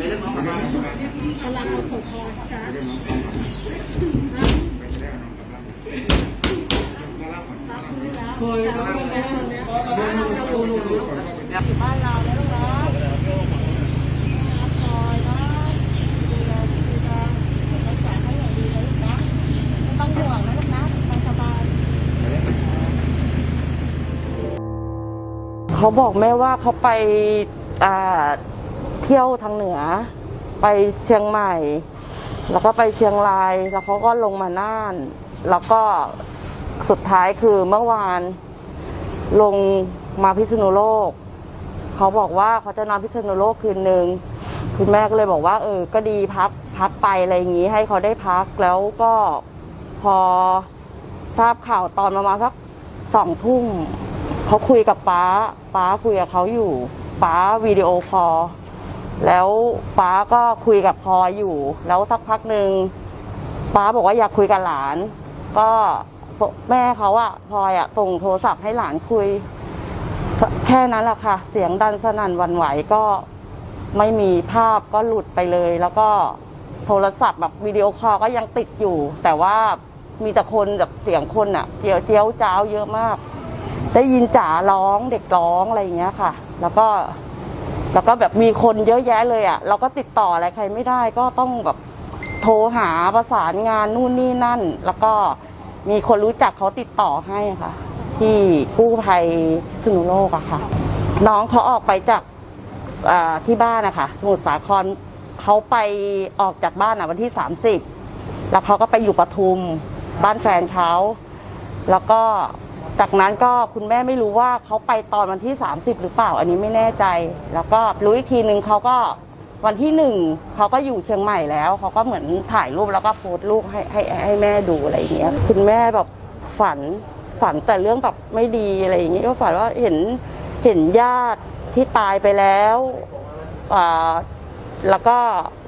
กำลังเอาส่งพอจ้าอยู่บ้านเราแล้วลูกนะคอยนะดูแลดูแลรักษาให้อย่างดีนะลูกนะไม่ต้องห่วงนะลูกนะสบายเขาบอกแม่ว่าเขาไปอ่า เที่ยวทางเหนือ ไปเชียงใหม่ แล้วก็ไปเชียงราย แล้วเขาก็ลงมาน่าน แล้วก็สุดท้ายคือเมื่อวานลงมาพิษณุโลก เขาบอกว่าเขาจะนอนพิษณุโลกคืนหนึ่งคุณแม่ก็เลยบอกว่า เออ ก็ดีพักพักไปอะไรอย่างนี้ ให้เขาได้พักแล้วก็พอทราบข่าวตอนประมาณสักสองทุ่มเขาคุยกับป้า ป้าคุยกับเขาอยู่ ป้าวิดีโอคอล แล้วป้าก็คุยกับพลอยอยู่ แล้วสักพักหนึ่งป้าบอกว่าอยากคุยกับหลาน ก็แม่เขาอะพลอยอะส่งโทรศัพท์ให้หลานคุย แค่นั้นแหละค่ะ เสียงดันสนั่นวันไหวก็ไม่มีภาพก็หลุดไปเลย แล้วก็โทรศัพท์แบบวิดีโอคอลก็ยังติดอยู่ แต่ว่ามีแต่คนแบบเสียงคนอะเจียวเจียวจ้าวเยอะมาก ได้ยินจ๋าร้องเด็กร้องอะไรอย่างเงี้ยค่ะ แล้วก็ แล้วก็แบบมีคนเยอะแยะเลยอะเราก็ติดต่ออะไรใครไม่ได้ก็ต้องแบบโทรหาประสานงานนู่นนี่นั่น แล้วก็มีคนรู้จักเขาติดต่อให้ค่ะ ที่กู้ภัยสนุโลกอะค่ะ น้องเขาออกไปจากอ่าที่บ้านนะคะสมุทรสาครเขาไปออกจากบ้านอะวันที่ 30 แล้วเขาก็ไปอยู่ปทุม บ้านแฟนเขาแล้วก็ จากนั้นก็คุณแม่ไม่รู้ว่าเขาไปตอนวันที่ 30 หรือเปล่า อันนี้ไม่แน่ใจ แล้วก็รู้อีกทีนึงเขาก็วันที่หนึ่งเขาก็อยู่เชียงใหม่แล้วเขาก็เหมือนถ่ายรูปแล้วก็โพสต์รูปให้ให้ให้แม่ดูอะไรอย่างเงี้ยคุณแม่แบบฝันฝันแต่เรื่องแบบไม่ดีอะไรอย่างเงี้ยก็ฝันว่าเห็นเห็นญาติที่ตายไปแล้วอ่าแล้วก็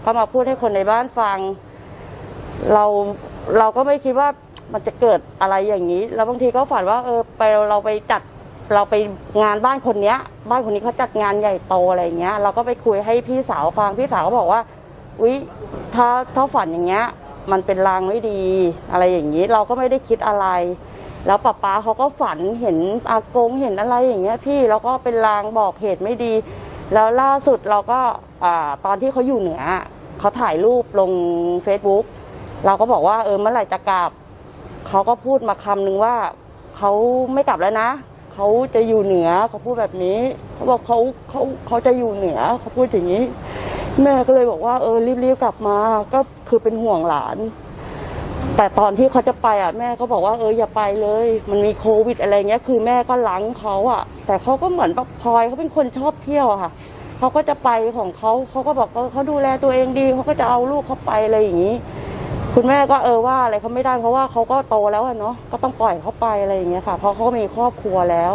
ก็มาพูดให้คนในบ้านฟัง เราเราก็ไม่คิดว่า มันจะเกิดอะไรอย่างนี้ แล้วบางทีก็ฝันว่า เออไปเราไปจัดเราไปงานบ้านคนเนี้ย บ้านคนนี้เขาจัดงานใหญ่โตอะไรเงี้ย เราก็ไปคุยให้พี่สาวฟังพี่สาวก็บอกว่าอุ๊ยถ้าถ้าฝันอย่างเงี้ย มันเป็นลางไม่ดี อะไรอย่างนี้ เราก็ไม่ได้คิดอะไร แล้วป้าป๊าเขาก็ฝันเห็นอากงเห็นอะไรอย่างเงี้ย พี่แล้วก็เป็นลางบอกเหตุไม่ดี แล้วล่าสุดเราก็อ่าตอนที่เขาอยู่เหนือเขาถ่ายรูปลง Facebook เราก็บอกว่าเออเมื่อไหร่จะกลับ เขาก็พูดมาคำนึงว่าเขาไม่กลับแล้วนะเขาจะอยู่เหนือเขาพูดแบบนี้เขาบอกเขาเขาเขาจะอยู่เหนือเขาพูดอย่างนี้ แม่ก็เลยบอกว่าเออรีบๆกลับมา ก็คือเป็นห่วงหลาน แต่ตอนที่เขาจะไปอะแม่ก็บอกว่าเอออย่าไปเลย มันมีโควิดอะไรเงี้ย คือแม่ก็ล้างเขาอะ แต่เขาก็เหมือนพลอยเขาเป็นคนชอบเที่ยวค่ะเขาก็จะไปของเขาเขาก็บอกเออเขาดูแลตัวเองดีเขาก็จะเอาลูกเขาไปอะไรอย่างนี้ คุณแม่ก็เออว่าอะไรเขาไม่ได้เพราะว่าเขาก็โตแล้วอะเนาะก็ต้องปล่อยเขาไปอะไรอย่างเงี้ยค่ะ เพราะเขาก็มีครอบครัวแล้ว